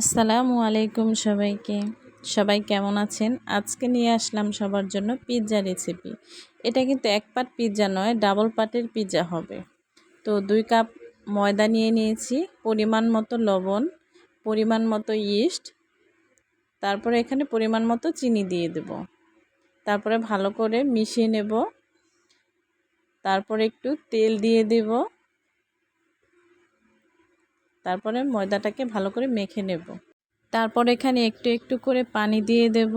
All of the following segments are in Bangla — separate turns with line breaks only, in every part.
আসসালামু আলাইকুম সবাইকে। সবাই কেমন আছেন? আজকে নিয়ে আসলাম সবার জন্য পিৎজা রেসিপি। এটা কিন্তু এক পাট পিৎজা নয়, ডাবল পাটের পিৎজা হবে। তো দুই কাপ ময়দা নিয়ে নিয়েছি, পরিমাণ মতো লবণ, পরিমাণ মতো ইস্ট, তারপরে এখানে পরিমাণ মতো চিনি দিয়ে দেব। তারপরে ভালো করে মিশিয়ে নেব। তারপরে একটু তেল দিয়ে দেব। তারপরে ময়দাটাকে ভালো করে মেখে নেব। তারপর এখানে একটু একটু করে পানি দিয়ে দেব।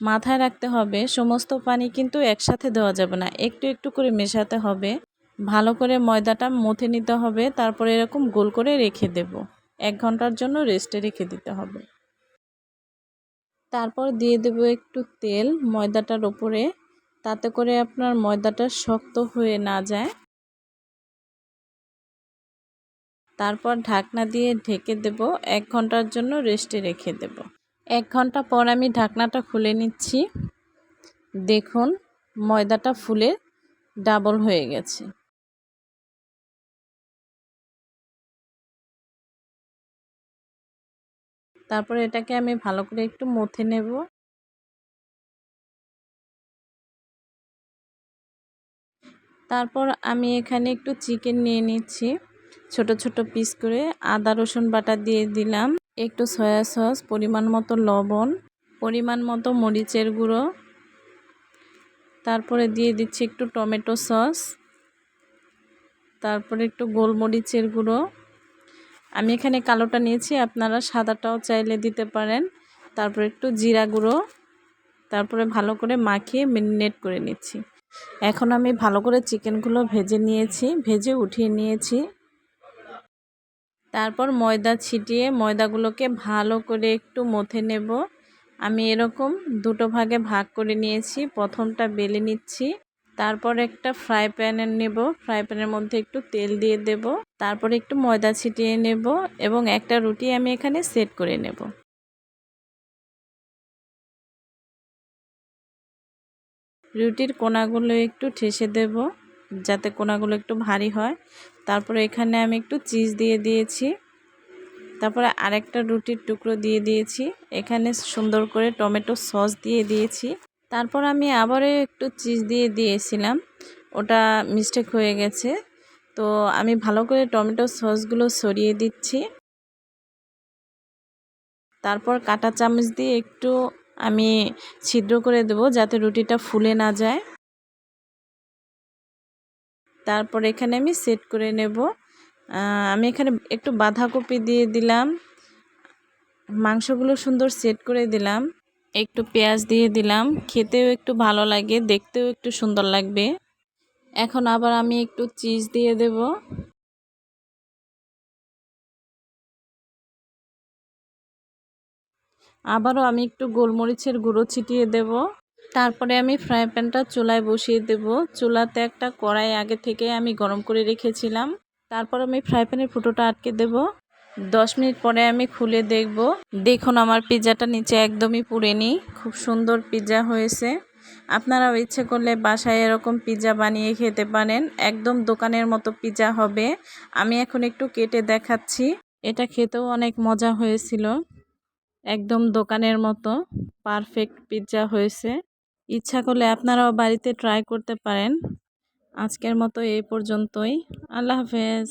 মাথায় রাখতে হবে, সমস্ত পানি কিন্তু একসাথে দেওয়া যাবে না, একটু একটু করে মেশাতে হবে। ভালো করে ময়দাটা মথে নিতে হবে, তারপরে এরকম গোল করে রেখে দেব। এক ঘণ্টার জন্য রেস্টে রেখে দিতে হবে। তারপর দিয়ে দেব একটু তেল ময়দাটার ওপরে, তাতে করে আপনার ময়দাটা শক্ত হয়ে না যায়। তারপর ঢাকনা দিয়ে ঢেকে দেব। এক ঘণ্টার জন্য রেস্টে রেখে দেব। এক ঘণ্টা পর আমি ঢাকনাটা খুলে নিচ্ছি। দেখুন, ময়দাটা ফুলে ডাবল হয়ে গেছে। তারপর এটাকে আমি ভালো করে একটু মথে নেব। তারপর আমি এখানে একটু চিকেন নিয়ে নিচ্ছি। ছোট ছোট পিস করে আদা, রসুন বাটা দিয়ে দিলাম। একটু সয়া সস পরিমাণ মতো লবণ, পরিমাণ মতো মরিচের গুঁড়ো। তারপরে দিয়ে দিচ্ছি একটু টমেটো সস তারপরে একটু গোলমরিচের গুঁড়ো। আমি এখানে কালোটা নিয়েছি, আপনারা সাদাটাও চাইলে দিতে পারেন। তারপরে একটু জিরা গুঁড়ো, তারপরে ভালো করে মাখিয়ে মেরিনেট করে নিচ্ছি। এখন আমি ভালো করে চিকেনগুলো ভেজে নিয়েছি, ভেজে উঠিয়ে নিয়েছি। তারপর ময়দা ছিটিয়ে ময়দাগুলোকে ভালো করে একটু মথে নেব। আমি এরকম দুটো ভাগে ভাগ করে নিয়েছি। প্রথমটা বেলে নিচ্ছি, তারপর একটা ফ্রাই প্যানে নেব। ফ্রাই প্যানের মধ্যে একটু তেল দিয়ে দেব, তারপর একটু ময়দা ছিটিয়ে নেব এবং একটা রুটি আমি এখানে সেট করে নেব। রুটির কোনাগুলো একটু ঠেসে দেব। যাতে কোনাগুলো একটু ভারী হয়। তারপরে এখানে আমি একটু চিজ দিয়ে দিয়েছি। তারপরে আরেকটা রুটির টুকরো দিয়ে দিয়েছি। এখানে সুন্দর করে টমেটো সস দিয়ে দিয়েছি। তারপর আমি আবারও একটু চিজ দিয়ে দিয়েছিলাম। ওটা মিস্টেক হয়ে গেছে। তো আমি ভালো করে টমেটো সসগুলো সরিয়ে দিচ্ছি। তারপর কাটা চামচ দিয়ে একটু আমি ছিদ্র করে দেব যাতে রুটিটা ফুলে না যায়। তারপর এখানে আমি সেট করে নেব। আমি এখানে একটু বাঁধাকপি দিয়ে দিলাম। মাংসগুলো সুন্দর সেট করে দিলাম। একটু পেঁয়াজ দিয়ে দিলাম। খেতেও একটু ভালো লাগে, দেখতেও একটু সুন্দর লাগবে। এখন আবার আমি একটু চিজ দিয়ে দেব। আবারও আমি একটু গোলমরিচের গুঁড়ো ছিটিয়ে দেব। তারপরে আমি ফ্রাই প্যানটা চুলায় বসিয়ে দেব। চুলাতে একটা কড়াই আগে থেকে আমি গরম করে রেখেছিলাম। তারপর আমি ফ্রাই প্যানের ফুটোটা আটকে দেব। দশ মিনিট পরে আমি খুলে দেখব। দেখুন আমার পিৎজাটা নিচে একদমই পুড়েনি খুব সুন্দর পিৎজা হয়েছে। আপনারাও ইচ্ছে করলে বাসায় এরকম পিৎজা বানিয়ে খেতে পারেন। একদম দোকানের মতো পিৎজা হবে। আমি এখন একটু কেটে দেখাচ্ছি। এটা খেতেও অনেক মজা হয়েছিল। একদম দোকানের মতো পারফেক্ট পিৎজা হয়েছে। ইচ্ছা করলে আপনারাও বাড়িতে ট্রাই করতে পারেন। আজকের মতো এই পর্যন্তই। আল্লাহ হাফেজ।